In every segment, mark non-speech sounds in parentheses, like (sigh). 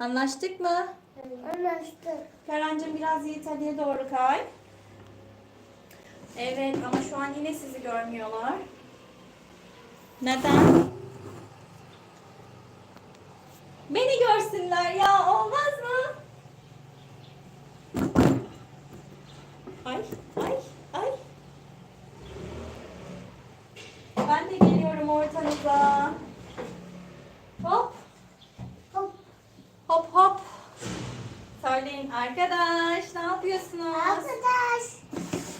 Anlaştık mı? Anlaştık. Karancığım biraz Yiğit Ali'ye doğru kay. Evet ama şu an yine sizi görmüyorlar. Neden? Beni görsünler ya olmaz mı? Ay ay ay. Ben de geliyorum ortanıza. Hop Hop. hop hop. Söyleyin arkadaş ne yapıyorsunuz? Arkadaş.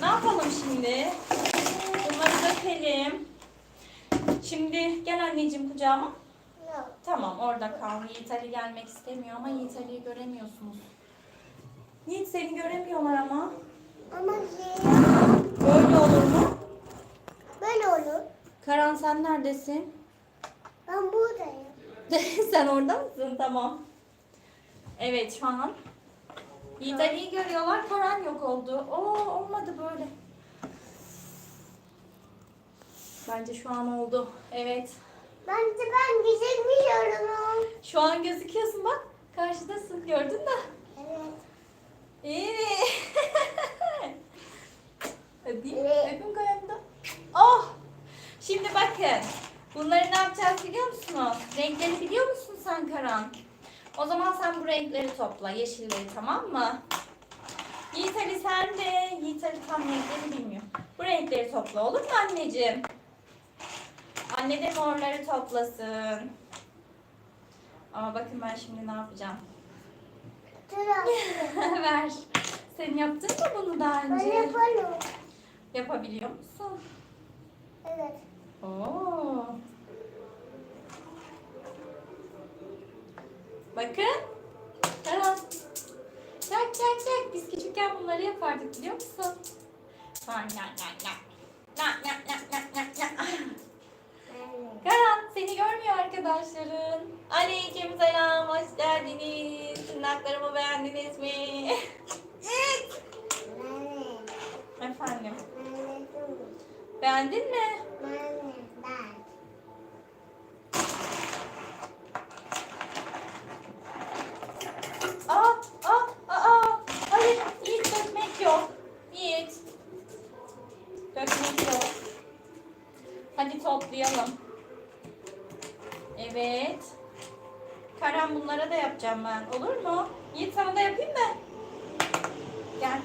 Ne yapalım şimdi? Bunları dökelim. Şimdi gel anneciğim kucağıma. Yok. Tamam orada kal. Yiğit Ali gelmek istemiyor ama Yiğit Ali'yi göremiyorsunuz. Yiğit seni göremiyorlar ama. Ama Böyle olur mu? böyle olur. Karan sen neredesin? Ben buradayım. (laughs) sen orada mısın? Tamam. Evet şu an. Yiğit Ali'yi görüyorlar. Karan yok oldu. Oo olmadı böyle. Bence şu an oldu. Evet. Bence ben gidemiyorum. Şu an gözüküyorsun bak. Karşıdasın. Gördün mü? Evet. İyi. Öpeyim. (laughs) Evet. Öpeyim kayanda. Oh. Şimdi bakın. Bunları ne yapacağız biliyor musunuz? Renkleri biliyor musun sen Karan? O zaman sen bu renkleri topla. Yeşilleri tamam mı? Yiğit Ali sen de. Yiğit Ali tam renkleri bilmiyor. Bu renkleri topla olur mu anneciğim? Anne de morları toplasın. Ama bakın ben şimdi ne yapacağım. (laughs) Ver. Sen yaptın mı bunu daha Ben önce? yaparım. Yapabiliyor musun? Evet. Oo. Bakın. Tamam. Çak çak çak. Biz küçükken bunları yapardık biliyor musun? Na na na. Na na na na na na. Evet. Karan seni görmüyor arkadaşların. Aleyküm selam. Hoş geldiniz. Tırnaklarımı beğendiniz mi? Efendim. Beğendin mi? Ben. Ben. Aa, aa, aa. Hayır, Yiğit dökmek yok. Yiğit. Dökmek yok. Hadi toplayalım. Evet. Karan bunlara da yapacağım ben. Olur mu? Yiğit sana da yapayım mı? Gel.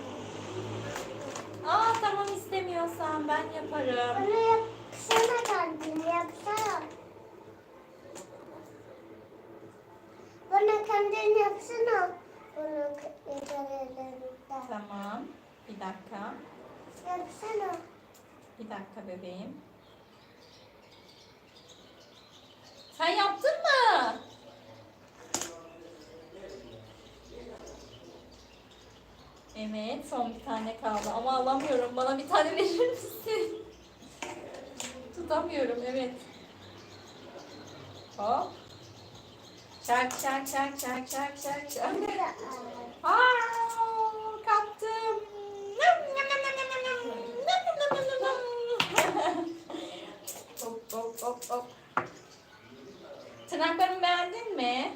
Aa tamam istemiyorsan ben yaparım. Bana yapsana kendini yapsana. Bana kendini yapsana. Bunu. Tamam. Bir dakika. Yapsana. Bir dakika bebeğim. Sen yaptın mı? Evet, son bir tane kaldı ama alamıyorum. Bana bir tane verir misin? Tutamıyorum, evet. Hop. Şak şak şak şak. Bunu da al. Aa, kaptım. (laughs) Hop hop hop hop. Tırnaklarımı beğendin mi?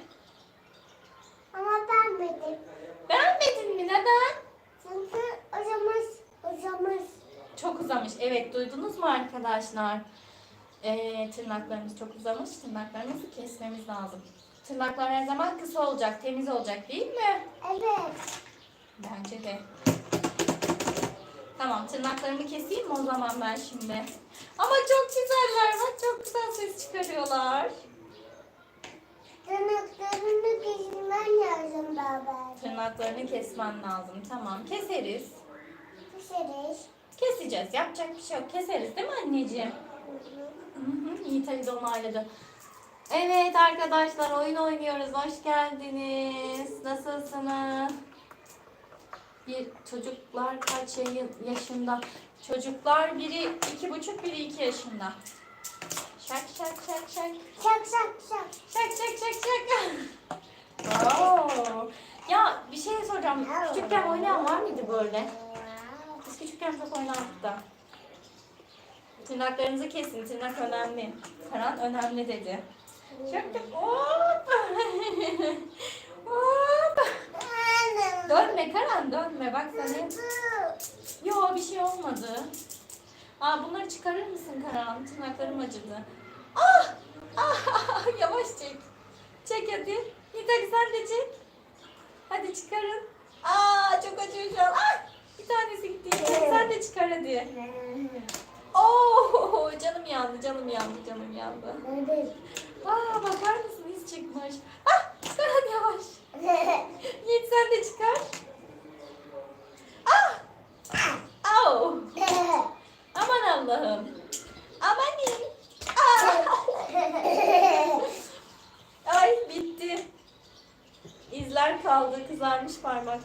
Ama ben benim. Beğenmedin mi? Neden? Çünkü uzamış, uzamış. Çok uzamış. Evet duydunuz mu arkadaşlar? Ee, tırnaklarımız çok uzamış. Tırnaklarımızı kesmemiz lazım. Tırnaklar her zaman kısa olacak, temiz olacak değil mi? Evet. Bence de. Tamam tırnaklarımı keseyim mi o zaman ben şimdi? Ama çok güzeller bak çok güzel ses çıkarıyorlar. Tırnaklarını kesmen lazım baba. Tırnaklarını kesmen lazım. Tamam keseriz. Keseriz. Keseceğiz yapacak bir şey yok. Keseriz değil mi anneciğim? Hı hı, İyi tabii de onayladı. Evet arkadaşlar oyun oynuyoruz. Hoş geldiniz. Nasılsınız? Bir çocuklar kaç yaşında? Çocuklar biri iki buçuk, biri iki yaşında. Şak şak şak şak. Şak şak şak. Şak şak şak şak. Oo. Ya bir şey soracağım. Küçükken oynayan var mıydı böyle? Biz küçükken çok oynardık da. Tırnaklarınızı kesin. Tırnak önemli. Karan önemli dedi. Çok çok. Hop. (laughs) Dönme Karan dönme bak sana. Yo bir şey olmadı. Aa bunları çıkarır mısın Karan? Tırnaklarım acıdı. Ah! Ah! (laughs) Yavaş çek. Çek hadi. Nidali sen de çek. Hadi çıkarın. Aa çok acıyor şu an. Ah! Bir tanesi gitti. Nidali sen de çıkar hadi. Oo canım yandı, canım yandı, canım yandı. Aa bakar mısın iz çıkmış. Ah! Karan yavaş. (laughs) Yiğit sen de çıkar.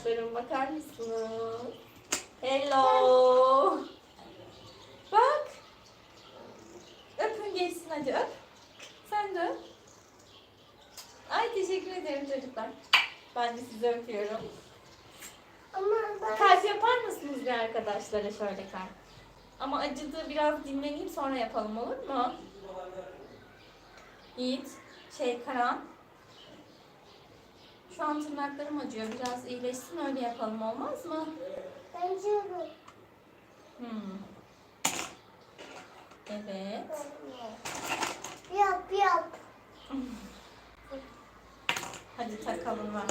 Parmaklarım. Bakar mısınız? Hello. Bak. Öpün geçsin hadi öp. Sen de öp. Ay teşekkür ederim çocuklar. Ben de sizi öpüyorum. Ama ben Kalp yapar mısınız bir arkadaşlara şöyle kalp? Ama acıdı biraz dinleneyim sonra yapalım olur mu? Yiğit, şey Karan. Şu an tırnaklarım acıyor. Biraz iyileşsin öyle yapalım olmaz mı? bence bu. Hmm. Evet. Yap yap. Hadi takalım ver.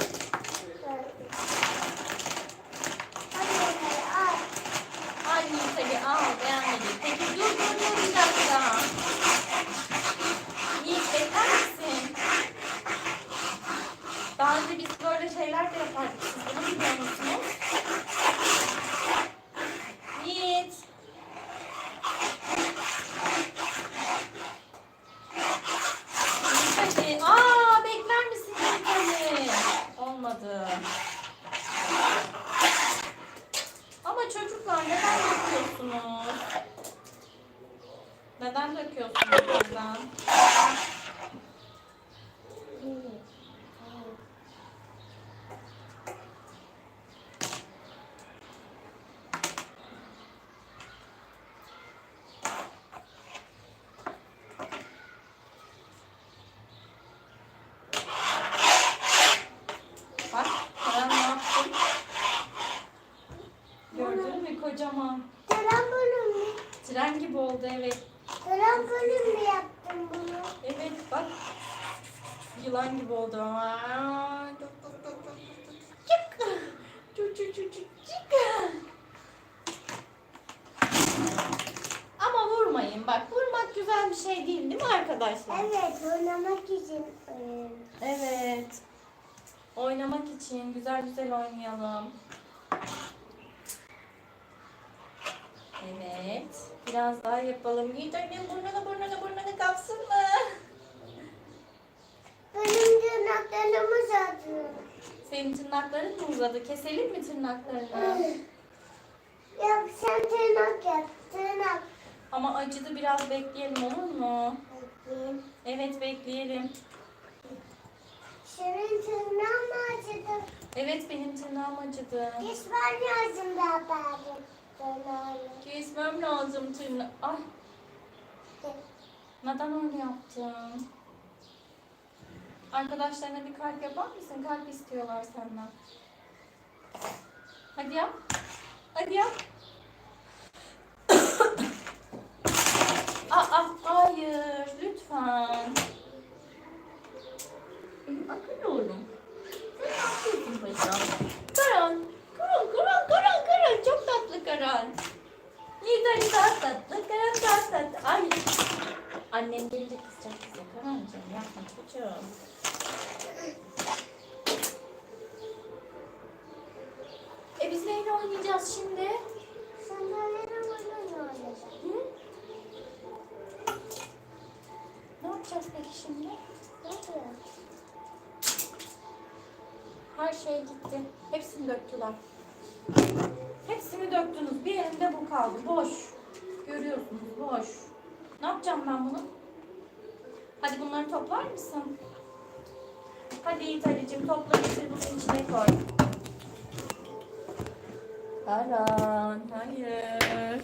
Hadi al. Hadi al beğenmedim. Peki dur dur dur bir dakika. Yiğit bekler misin? Daha önce biz şeyler de yapardık. Siz bunu biliyor musunuz? Yiğit. Hadi. Aa bekler misin Yiğit hadi? Olmadı. Ama çocuklar neden döküyorsunuz? Neden döküyorsunuz buradan? Bak, Karan ne yaptın? Gördün mü kocaman? Trambolin mi? Tren gibi oldu evet. Trambolin mi yaptın bunu? Evet bak. Yılan gibi oldu ama. Çık. Çık çık çık çık. Ama vurmayın bak. Vurmak güzel bir şey değil değil mi arkadaşlar? Evet, oynamak için. Evet. Oynamak için güzel güzel oynayalım. Evet. Biraz daha yapalım. Yiğit annem burnunu burnunu burnunu kapsın mı? Benim tırnaklarım uzadı. Senin tırnakların mı uzadı? Keselim mi tırnaklarını? Yap sen tırnak yap. Tırnak. Ama acıdı biraz bekleyelim olur mu? Bakayım. Evet bekleyelim. Senin tırnağın mı acıdı? Evet benim tırnağım acıdı. Kesmen lazım da bari. Tırnağını. Kesmem lazım tırna... Ay neden öyle yaptın? Arkadaşlarına bir kalp yapar mısın? Kalp istiyorlar senden. Hadi yap. Hadi yap. Aa, hayır. Lütfen. Benim akıllı oğlum. Sen ne? Karan. Karan, Karan, Karan, Karan. Çok tatlı Karan. Nidali daha tatlı, Karan daha tatlı. Ay. Annem gelince kızacak bize. Karancığım yapma çocuğum. E neyle oynayacağız şimdi? Sandalyenin oyunu oynayacağım. Hı? Ne yapacağız peki şimdi? Ne yapıyorsun? Her şey gitti. Hepsini döktüler. Hepsini döktünüz. Bir elimde bu kaldı. Boş. Görüyorsunuz boş. Ne yapacağım ben bunu? Hadi bunları toplar mısın? Hadi Yiğit Ali'cim topla getir bunun içine koy. Karan, hayır.